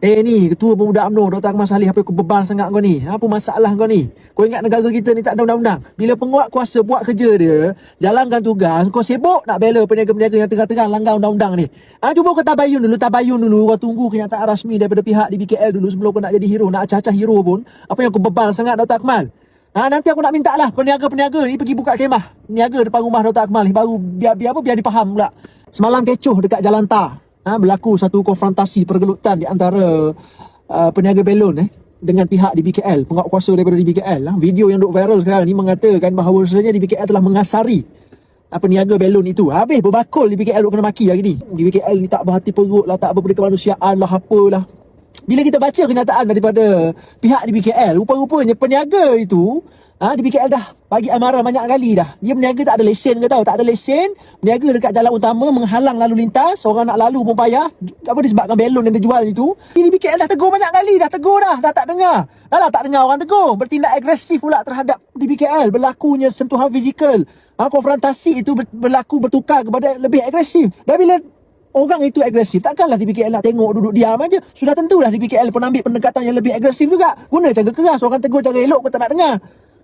Eh ni, ketua pemuda UMNO Dr. Akmal Salih apa kau bebal sangat kau ni? Apa masalah kau ni? Kau ingat negara kita ni tak ada undang-undang. Bila penguat kuasa buat kerja dia, jalankan tugas, kau sibuk nak bela peniaga-peniaga yang tengah-tengah langgar undang-undang ni. Ha, cuba kau tabayun dulu, tabayun dulu. Kau tunggu kenyataan rasmi daripada pihak di BKL dulu sebelum kau nak jadi hero, nak acah-acah hero pun. Apa yang kau bebal sangat Dr. Akmal? Ha, nanti aku nak minta lah peniaga-peniaga ni pergi buka kemah. Niaga depan rumah Dr. Akmal ni baru biar, biar apa biar dipaham pula. Semalam kecoh dekat Jalan Tar. Ha, berlaku satu konfrontasi pergelutan di antara uh, peniaga belon eh dengan pihak di BKL, penguat daripada di BKL lah. Video yang duk viral sekarang ni mengatakan bahawa sebenarnya di BKL telah mengasari uh, peniaga belon itu. Habis berbakul di BKL duk kena maki hari ni. Di BKL ni tak berhati perut lah, tak berperi kemanusiaan lah, apalah. Bila kita baca kenyataan daripada pihak di BKL, rupa-rupanya peniaga itu ha, di BKL dah bagi amaran banyak kali dah. Dia berniaga tak ada lesen ke tahu, tak ada lesen, berniaga dekat jalan utama menghalang lalu lintas, orang nak lalu pun payah. Apa disebabkan belon yang dia jual itu. Ini BKL dah tegur banyak kali, dah tegur dah, dah tak dengar. Dah lah tak dengar orang tegur, bertindak agresif pula terhadap di BKL, berlakunya sentuhan fizikal. Ha, konfrontasi itu ber- berlaku bertukar kepada lebih agresif. Dan bila Orang itu agresif Takkanlah di BKL nak tengok duduk diam aja Sudah tentulah di BKL pun ambil pendekatan yang lebih agresif juga Guna cara keras Orang tegur cara elok kau tak nak dengar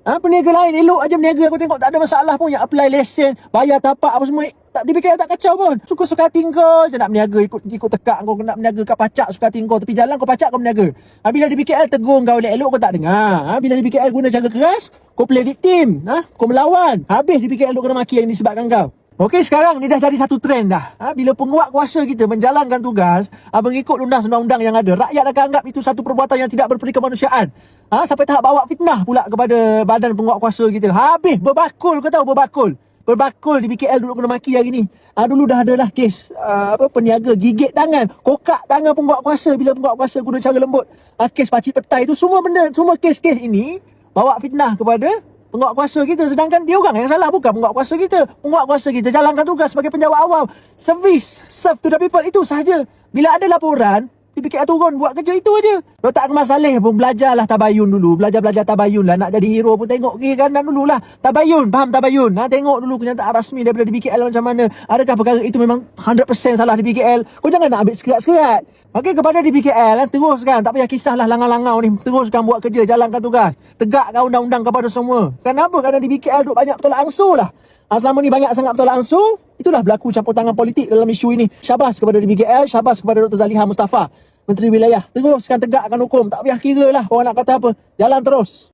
Ha, peniaga lain elok aja berniaga aku tengok tak ada masalah pun yang apply lesen, bayar tapak apa semua tak di BKL tak kacau pun. Suka-suka kau je nak berniaga ikut ikut tekak kau nak berniaga kat pacak suka kau tepi jalan kau pacak kau berniaga. Ha, bila di BKL tegur kau elok kau tak dengar. Ha, bila di BKL guna cara keras kau play victim, ha, kau melawan. Habis di BKL duk kena maki yang disebabkan kau. Okey sekarang ni dah jadi satu trend dah. Ha, bila penguat kuasa kita menjalankan tugas ha, mengikut undang-undang yang ada, rakyat akan anggap itu satu perbuatan yang tidak berperi kemanusiaan. Ha, sampai tahap bawa fitnah pula kepada badan penguat kuasa kita. Habis berbakul kau tahu berbakul. Berbakul di BKL duduk kena maki hari ni. Ha, dulu dah ada dah kes uh, apa peniaga gigit tangan, kokak tangan penguat kuasa bila penguat kuasa guna cara lembut. Ha, kes pakcik petai tu semua benda, semua kes-kes ini bawa fitnah kepada penguat kuasa kita sedangkan dia orang yang salah bukan penguat kuasa kita. Penguat kuasa kita jalankan tugas sebagai penjawat awam. Service serve to the people itu sahaja. Bila ada laporan PPKR turun buat kerja itu aja. Dr. Akmal Saleh pun belajarlah tabayun dulu. Belajar-belajar tabayun lah. Nak jadi hero pun tengok kiri kanan dulu lah. Tabayun. Faham tabayun? Ha, tengok dulu kenyataan rasmi daripada DBKL macam mana. Adakah perkara itu memang 100% salah DBKL? Kau jangan nak ambil sekerat-sekerat. Okey, kepada DBKL, eh, teruskan. Tak payah kisahlah langar-langar ni. Teruskan buat kerja. Jalankan tugas. Tegakkan undang-undang kepada semua. Kenapa? Kerana DBKL duk banyak bertolak ansur lah. Ha, selama ni banyak sangat bertolak ansur. Itulah berlaku campur tangan politik dalam isu ini. Syabas kepada DBKL, syabas kepada Dr. Zaliha Mustafa. Menteri Wilayah. Teruskan tegakkan hukum. Tak payah kira lah orang nak kata apa. Jalan terus.